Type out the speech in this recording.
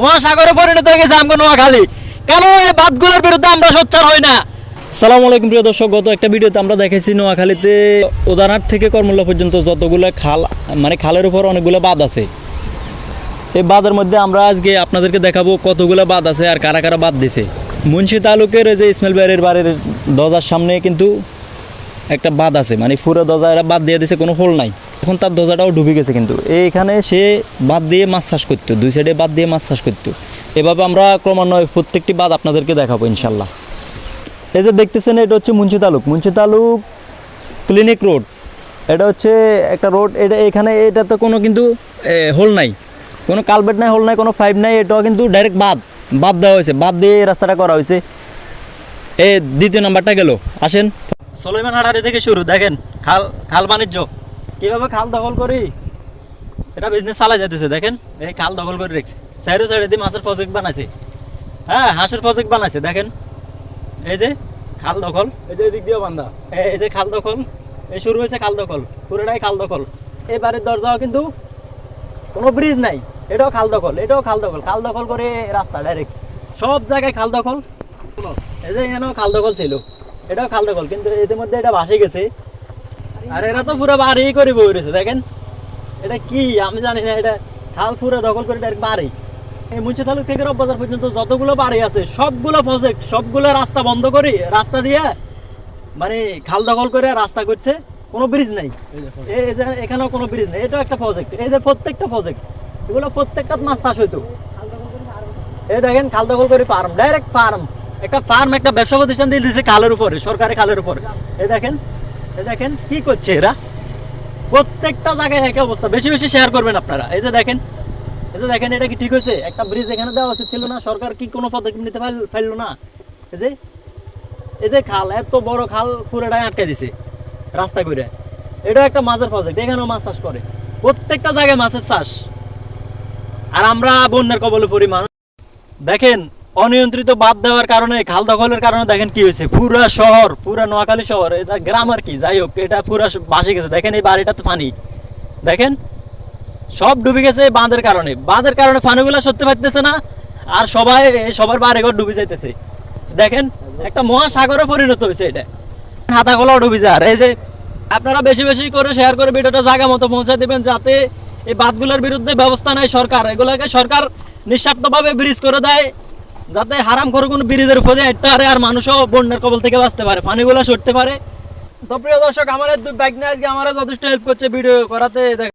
মহাসাগরে পরিণত হয়ে গেছে আমগো নোয়াখালী। কেন এই বাদগুলোর বিরুদ্ধে আমরা সোচ্চার হই না? সালামু আলাইকুম প্রিয় দর্শক, গত একটা ভিডিওতে আমরা দেখেছি নোয়াখালীতে উদারহাট থেকে করমুল্লা পর্যন্ত যতগুলো খাল মানে খালের উপর অনেকগুলো বাঁধ আছে। এই বাঁধের মধ্যে আমরা আজকে আপনাদেরকে দেখাবো কতগুলো বাঁধ আছে আর কারা কারা বাঁধ দিছে। মুন্সি তালুকের যে ইসমাইল বাইরের বাড়ির দরজার সামনে কিন্তু একটা বাঁধ আছে মানে পুরো দরজা এরা বাদ দিয়ে দিছে, কোনো হোল নাই। এখন তার দরজাটাও ডুবে গেছে কিন্তু। এইখানে সে বাদ দিয়ে মাছ চাষ করতো, দুই সাইডে বাদ দিয়ে মাছ চাষ করতো। এভাবে আমরা ক্রমান্বয়ে প্রত্যেকটি বাদ আপনাদেরকে দেখাবো ইনশাল্লাহ। এই যে দেখতেছেন, এটা হচ্ছে মুন্সি তালুক। মুন্সি তালুক ক্লিনিক রোড এটা হচ্ছে একটা রোড এটা এখানে এটাতে কোনো কিন্তু হোল নাই। কোনো কালবেট নাই হোল নাই, কোনো পাইপ নাই, এটাও কিন্তু ডাইরেক্ট বাদ বাদ দেওয়া হয়েছে বাদ দিয়ে রাস্তাটা করা হয়েছে। এ দ্বিতীয় নাম্বারটা গেল, আসেন। সলেমান হাটারি থেকে শুরু, দেখেন, খাল খাল বাণিজ্য। কীভাবে খাল দখল করি? এটা বিজনেস চালা যেতেছে দেখেন? এই খাল দখল করে রেখেছে। সাইডে সাইডে দিয়ে মাছের প্রজেক্ট বানাইছে। হ্যাঁ হাঁসের প্রজেক্ট বানাইছে দেখেন? এই যে খাল দখল। এই যে এদিক দিয়ে বান্ধা এই যে খাল দখল। এই শুরু হয়েছে খাল দখল পুরোটাই খাল দখল। এই বাড়ির দরজাও কিন্তু কোনো ব্রিজ নাই এটাও খাল দখল এটাও খাল দখল। খাল দখল করে রাস্তা ডাইরেক্ট সব জায়গায় খাল দখল। এই যে এখানেও খাল দখল ছিল এটাও খাল দখল কিন্তু এদের মধ্যে এটা ভাসে গেছে। আর এরা তো পুরো বাড়ি করে বই রয়েছে দেখেন। এটা কি? আমি জানি না এটা খাল পুরো দখল করে ডাইরেক্ট বাড়ি। এই মুন্সি তালুক থেকে রব বাজার পর্যন্ত যতগুলো বাড়ি আছে সবগুলো প্রজেক্ট সবগুলো রাস্তা বন্ধ করি রাস্তা দিয়ে মানে খাল দখল করে রাস্তা করছে কোনো ব্রিজ নাই। এই যে এখানেও কোনো ব্রিজ নেই এটাও একটা প্রজেক্ট এই যে প্রত্যেকটা প্রজেক্ট এগুলো প্রত্যেকটা মাছ চাষ হইতো। এই দেখেন খাল দখল করে ফার্ম ডাইরেক্ট ফার্ম একটা ফার্ম একটা ব্যবসা প্রতিষ্ঠান দিয়ে দিয়েছে খালের উপরে সরকারি খালের উপরে। এই দেখেন দেখেন, কি করছে এরা? প্রত্যেকটা জায়গায় একই অবস্থা। বেশি বেশি শেয়ার করবেন আপনারা। এই যে দেখেন, এই যে দেখেন, এটা কি ঠিক হয়েছে? একটা ব্রিজ এখানে দেওয়া উচিত ছিল না? সরকার কি কোনো পদক্ষেপ নিতে পারল না? এই যে এই যে খাল, এত বড় খাল পুরোটাই আটকে দিছে রাস্তা করে এটা একটা মাছের প্রজেক্ট এখানেও মাছ চাষ করে। প্রত্যেকটা জায়গায় মাছের চাষ। আর আমরা বন্যার কবলে পড়ি মানুষ দেখেন অনিয়ন্ত্রিত বাদ দেওয়ার কারণে, খাল দখলের কারণে দেখেন কি হয়েছে? পুরা শহর, পুরা নোয়াখালী শহর এটা গ্রাম আর কি, যাই হোক, এটা পুরা বাসে গেছে। দেখেন এই বাড়িটা তো পানি দেখেন, সব ডুবে গেছে বাঁধের কারণে। বাঁধের কারণে পানিগুলো সত্যি পাইতেছে না, আর সবাই সবার বাড়িঘর ডুবে যাইতেছে। দেখেন, একটা মহাসাগরে পরিণত হয়েছে এটা। হাতা খোলাও ডুবে যায়। আর এই যে আপনারা বেশি বেশি করে শেয়ার করে ভিডিওটা জায়গা মতো পৌঁছে দিবেন যাতে এই বাঁধগুলোর বিরুদ্ধে ব্যবস্থা নেয় সরকার। এগুলোকে সরকার নিঃস্বার্থভাবে ব্রিজ করে দেয়। যাতে হারাম করে কোনো ব্রিজের উপরে একটা আরে মানুষও বন্যার কবল থেকে বাঁচতে পারে, পানিগুলো সরতে পারে। তো প্রিয় দর্শক, আমার দুই বাইক নিয়ে আজকে আমার যথেষ্ট হেল্প করছে ভিডিও করাতে।